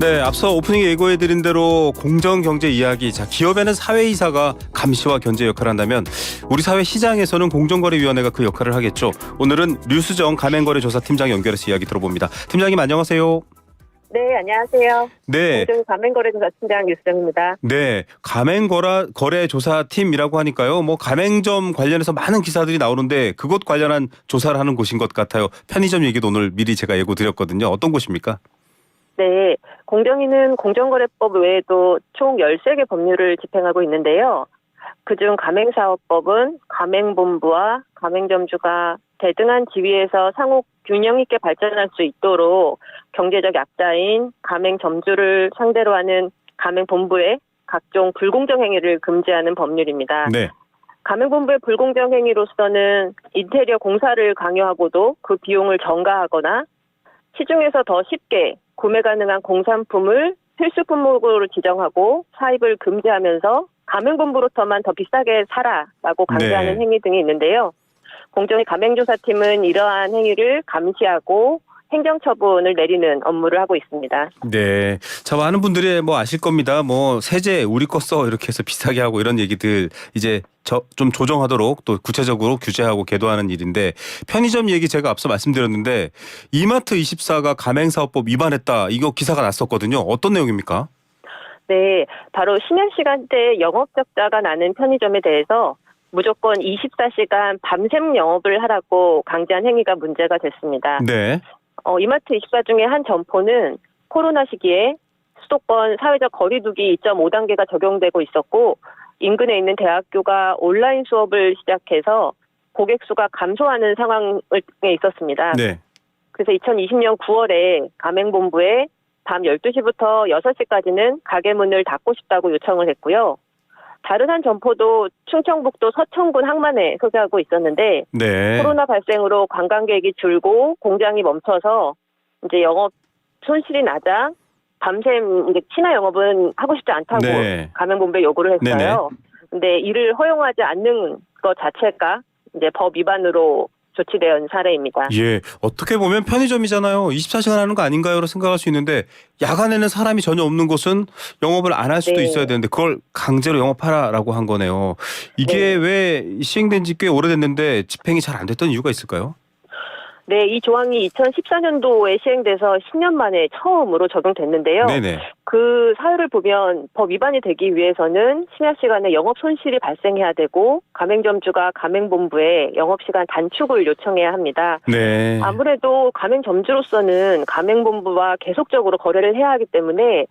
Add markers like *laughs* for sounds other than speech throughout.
네, 앞서 오프닝에 예고해드린 대로 공정경제 이야기. 자, 기업에는 사회이사가 감시와 견제 역할을 한다면 우리 사회 시장에서는 공정거래위원회가 그 역할을 하겠죠. 오늘은 류수정 가맹거래조사팀장 연결해서 이야기 들어봅니다. 팀장님 안녕하세요. 네, 안녕하세요. 네, 공정 가맹거래조사팀장 유수정입니다. 네, 가맹거래조사팀이라고 하니까요. 뭐 가맹점 관련해서 많은 기사들이 나오는데 그것 관련한 조사를 하는 곳인 것 같아요. 편의점 얘기도 오늘 미리 제가 예고 드렸거든요. 어떤 곳입니까? 네, 공정위는 공정거래법 외에도 총 13개 법률을 집행하고 있는데요. 그중 가맹사업법은 가맹본부와 가맹점주가 대등한 지위에서 상호 균형 있게 발전할 수 있도록 경제적 약자인 가맹점주를 상대로 하는 가맹본부의 각종 불공정 행위를 금지하는 법률입니다. 네, 가맹본부의 불공정 행위로서는 인테리어 공사를 강요하고도 그 비용을 전가하거나 시중에서 더 쉽게 구매 가능한 공산품을 필수 품목으로 지정하고 사입을 금지하면서 가맹본부로서만 더 비싸게 사라라고 강제하는 네. 행위 등이 있는데요. 공정위 가맹조사팀은 이러한 행위를 감시하고 행정처분을 내리는 업무를 하고 있습니다. 네. 자, 많은 분들이 뭐 아실 겁니다. 뭐 세제 우리 거 써 이렇게 해서 비싸게 하고 이런 얘기들 이제 저 좀 조정하도록 또 구체적으로 규제하고 계도하는 일인데 편의점 얘기 제가 앞서 말씀드렸는데 이마트 24가 가맹사업법 위반했다. 이거 기사가 났었거든요. 어떤 내용입니까? 네, 바로 심야 시간대 영업 적자가 나는 편의점에 대해서 무조건 24시간 밤샘 영업을 하라고 강제한 행위가 문제가 됐습니다. 네. 어, 이마트 24 중에 한 점포는 코로나 시기에 수도권 사회적 거리두기 2.5단계가 적용되고 있었고 인근에 있는 대학교가 온라인 수업을 시작해서 고객 수가 감소하는 상황에 있었습니다. 네. 그래서 2020년 9월에 가맹본부에 밤 12시부터 6시까지는 가게 문을 닫고 싶다고 요청을 했고요. 다른 한 점포도 충청북도 서천군 항만에 소개하고 있었는데 네. 코로나 발생으로 관광객이 줄고 공장이 멈춰서 이제 영업 손실이 나자 밤샘 이제 친화 영업은 하고 싶지 않다고 네. 가맹본부에 요구를 했어요. 근데 이를 허용하지 않는 것 자체가 이제 법 위반으로 조치된 사례입니다. 예. 어떻게 보면 편의점이잖아요. 24시간 하는 거 아닌가요로 생각할 수 있는데 야간에는 사람이 전혀 없는 곳은 영업을 안 할 수도 네. 있어야 되는데 그걸 강제로 영업하라라고 한 거네요. 이게 네. 왜 시행된 지 꽤 오래됐는데 집행이 잘 안 됐던 이유가 있을까요? 네, 이 조항이 2014년도에 시행돼서 10년 만에 처음으로 적용됐는데요. 네네. 그 사유를 보면 법 위반이 되기 위해서는 심야 시간에 영업 손실이 발생해야 되고 가맹점주가 가맹본부에 영업 시간 단축을 요청해야 합니다. 네. 아무래도 가맹점주로서는 가맹본부와 계속적으로 거래를 해야 하기 때문에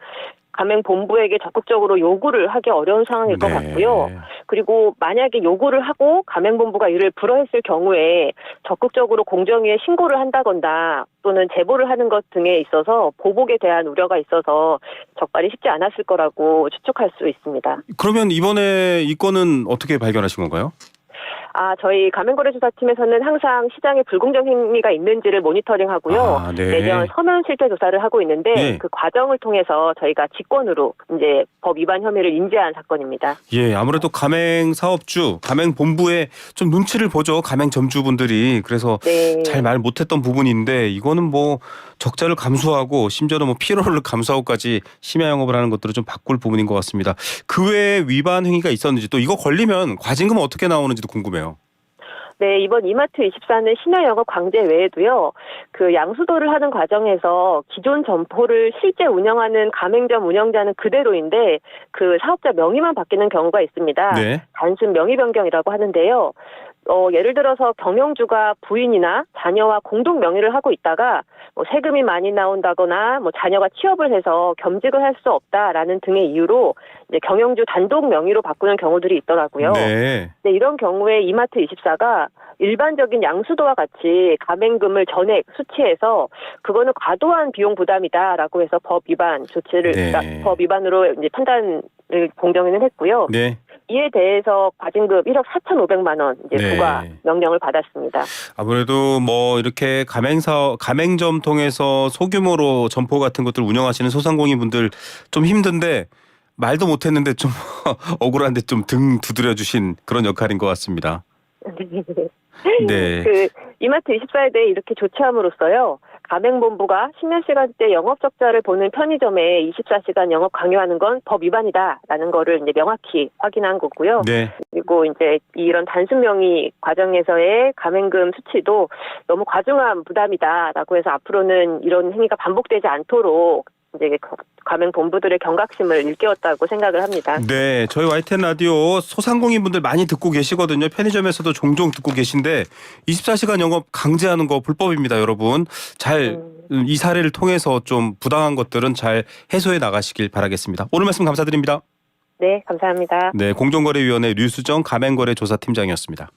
가맹 본부에게 적극적으로 요구를 하기 어려운 상황일 것 네. 같고요. 그리고 만약에 요구를 하고 가맹 본부가 이를 불허했을 경우에 적극적으로 공정위에 신고를 한다거나 또는 제보를 하는 것 등에 있어서 보복에 대한 우려가 있어서 적발이 쉽지 않았을 거라고 추측할 수 있습니다. 그러면 이번에 이 건은 어떻게 발견하신 건가요? 아, 저희 가맹거래조사팀에서는 항상 시장에 불공정 행위가 있는지를 모니터링하고요. 아, 네. 매년 서면 실태 조사를 하고 있는데 네. 그 과정을 통해서 저희가 직권으로 이제 법 위반 혐의를 인지한 사건입니다. 예, 아무래도 가맹 사업주, 가맹 본부에 좀 눈치를 보죠. 가맹 점주분들이. 그래서 네. 잘 말 못했던 부분인데 이거는 뭐 적자를 감수하고 심지어는 뭐 피로를 *laughs* 감수하고까지 심야 영업을 하는 것들을 좀 바꿀 부분인 것 같습니다. 그 외에 위반 행위가 있었는지 또 이거 걸리면 과징금은 어떻게 나오는지도 궁금해요. 네, 이번 이마트 24는 심야 영업 강제 외에도요, 그 양수도를 하는 과정에서 기존 점포를 실제 운영하는 가맹점 운영자는 그대로인데 그 사업자 명의만 바뀌는 경우가 있습니다. 네. 단순 명의 변경이라고 하는데요. 어, 예를 들어서 경영주가 부인이나 자녀와 공동 명의를 하고 있다가 뭐 세금이 많이 나온다거나 뭐 자녀가 취업을 해서 겸직을 할 수 없다라는 등의 이유로 이제 경영주 단독 명의로 바꾸는 경우들이 있더라고요. 네. 네, 이런 경우에 이마트 24가 일반적인 양수도와 같이 가맹금을 전액 수취해서 그거는 과도한 비용 부담이다라고 해서 법 위반 조치를 네. 그러니까 법 위반으로 이제 판단을 공정위는 했고요. 네. 이에 대해서 과징금 1억 4,500만 원 이제 네. 부과 명령을 받았습니다. 아무래도 뭐 이렇게 가맹사 가맹점 통해서 소규모로 점포 같은 것들 운영하시는 소상공인 분들 좀 힘든데 말도 못했는데 좀 *laughs* 억울한데 좀 등 두드려 주신 그런 역할인 것 같습니다. *laughs* 네. 그 이마트 24에 대해 이렇게 조치함으로써요. 가맹본부가 심야 시간대 영업 적자를 보는 편의점에 24시간 영업 강요하는 건 법 위반이다라는 거를 이제 명확히 확인한 거고요. 네. 그리고 이제 이런 단순 명의 과정에서의 가맹금 수치도 너무 과중한 부담이다라고 해서 앞으로는 이런 행위가 반복되지 않도록 이제 가맹 본부들의 경각심을 일깨웠다고 생각을 합니다. 네, 저희 YTN 라디오 소상공인 분들 많이 듣고 계시거든요. 편의점에서도 종종 듣고 계신데 24시간 영업 강제하는 거 불법입니다, 여러분. 잘이 음. 사례를 통해서 좀 부당한 것들은 잘 해소해 나가시길 바라겠습니다. 오늘 말씀 감사드립니다. 네, 감사합니다. 네, 공정거래위원회 류수정 가맹거래조사팀장이었습니다.